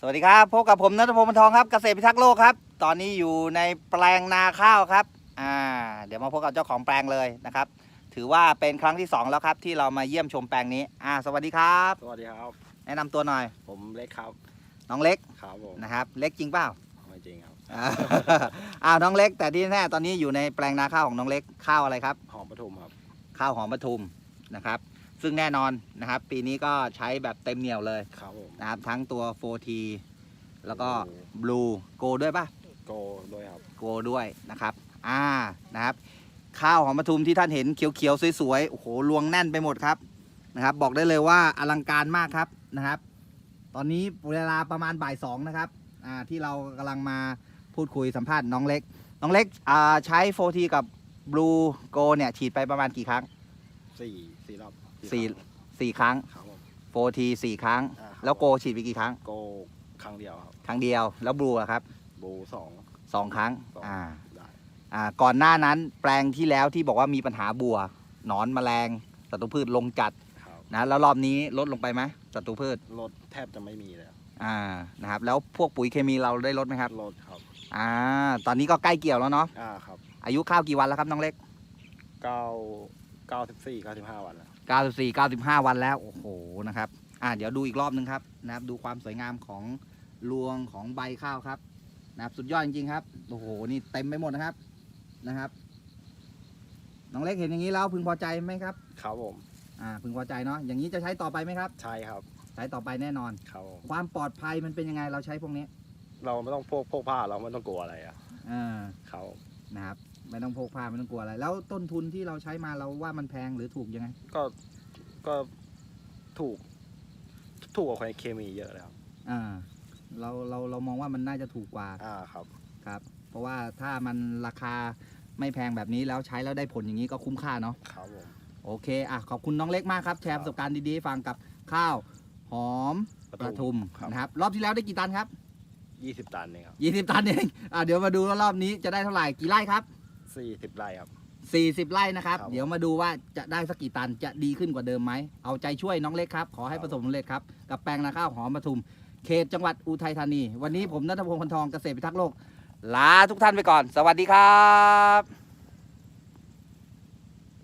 สวัสดีครับพบกับผมนัทพงศ์บรรทองครับเกษตรพิทักษ์โลกครับ ตอนนี้อยู่ในแปลงนาข้าวครับอ่าเดี๋ยวมาพบกับเจ้าของแปลงเลยนะครับ ถือว่าเป็นครั้งที่ 2 แล้วครับที่เรามาเยี่ยมชมแปลงนี้อ่าสวัสดีครับ สวัสดีครับ แนะนำตัวหน่อย ผมเล็กครับน้องเล็กครับผมนะครับ เล็กจริงเปล่าไม่จริงครับอ่า อ้าวน้องเล็ก แต่ที่แน่ตอนนี้อยู่ในแปลงนาข้าวของน้องเล็กข้าวอะไรครับ หอมปทุมครับข้าวหอมปทุมนะครับ ซึ่งแน่นอนนะครับ ปีนี้ก็ใช้แบบเต็มเหนียวเลยครับผมนะครับ ทั้งตัว 4T แล้วก็โอ้ Blue Go ด้วยป่ะโกด้วยครับโกด้วยนะครับ อ่านะครับ ข้าวหอมปทุมที่ท่านเห็นเขียวๆสวยๆโอ้โหรวงแน่นไปหมดครับนะครับ บอกได้เลยว่าอลังการมากครับนะครับ ตอนนี้เวลาประมาณบ่ายสองนะครับอ่าที่เรากำลังมาพูดคุยสัมภาษณ์น้องเล็ก น้องเล็กอ่าใช้ 4T กับ Blue Go เนี่ยฉีดไปประมาณกี่ครั้ง สี่สี่รอบสี่ครั้งสี่ครั้งครับผม 4T สี่ครั้ง อ่าครับแล้วโกฉีดไปกี่ครั้ง โกครั้งเดียวครับครั้งเดียว แล้ว Blue อะครับบูสองสองครั้งสองอ่าได้อ่า ก่อนหน้านั้นแปลงที่แล้วที่บอกว่ามีปัญหาบัวหนอนแมลงศัตรูพืชลงจัดครับนะแล้วรอบนี้ลดลงไปไหมศัตรูพืชรถแทบจะไม่มีเลยครับอ่านะครับแล้วพวกปุ๋ยเคมีเราได้ลดไหมครับรถครับอ่าตอนนี้ก็ใกล้เกี่ยวแล้วเนาะอ่าครับอายุข้าวกี่วันแล้วครับน้องเล็กเก้า เก้าสิบสี่เก้าสิบห้าวันแล้ว94 95 วันแล้ว โอ้โหนะครับ อ่าเดี๋ยวดูอีกรอบนึงครับนะครับ ดูความสวยงามของรวงของใบข้าวครับ นะครับ สุดยอดจริงๆครับ โอ้โห นี่เต็มไปหมดนะครับนะครับ น้องเล็กเห็นอย่างนี้แล้วพึงพอใจไหมครับ ครับผม อ่า พึงพอใจเนาะ อย่างนี้จะใช้ต่อไปไหมครับ ใช่ครับใช้ต่อไปแน่นอน ครับผมความปลอดภัยมันเป็นยังไงเราใช้พวกนี้เราไม่ต้องพกพกผ้าเราไม่ต้องกลัวอะไรอะ อ่า ครับผมนะครับ ไม่ต้องพกพาไม่ต้องกลัวอะไร แล้วต้นทุนที่เราใช้มาเราว่ามันแพงหรือถูกยังไง ก็ก็ถูก ถูกกว่าเคมีเยอะเลยครับอ่าเราเราเรามองว่ามันน่าจะถูกกว่าอ่าครับ ครับ เพราะว่าถ้ามันราคาไม่แพงแบบนี้แล้วใช้แล้วได้ผลอย่างนี้ก็คุ้มค่าเนาะครับผมโอเคอะขอบคุณน้องเล็กมากครับ แชร์ประสบการณ์ดีๆให้ฟังกับข้าวหอมประทุมครับนะครับ รอบที่แล้วได้กี่ตันครับยี่สิบตันเองครับ 20 ตันเองอะเดี๋ยวมาดูว่ารอบนี้จะได้เท่าไหร่กี่ไร่ครับ สี่สิบไร่ครับ 40 ไร่นะครับ ครับ เดี๋ยวมาดูว่าจะได้สักกี่ตันจะดีขึ้นกว่าเดิมไหม เอาใจช่วยน้องเล็กครับ ขอให้ครับประสบผลสำเร็จครับ กับแปลงนาข้าวหอมปทุม เขตจังหวัดอุทัยธานี วันนี้ผมนัทพงศ์พันทองเกษตรพิทักษ์โลก ลาทุกท่านไปก่อน สวัสดีครับ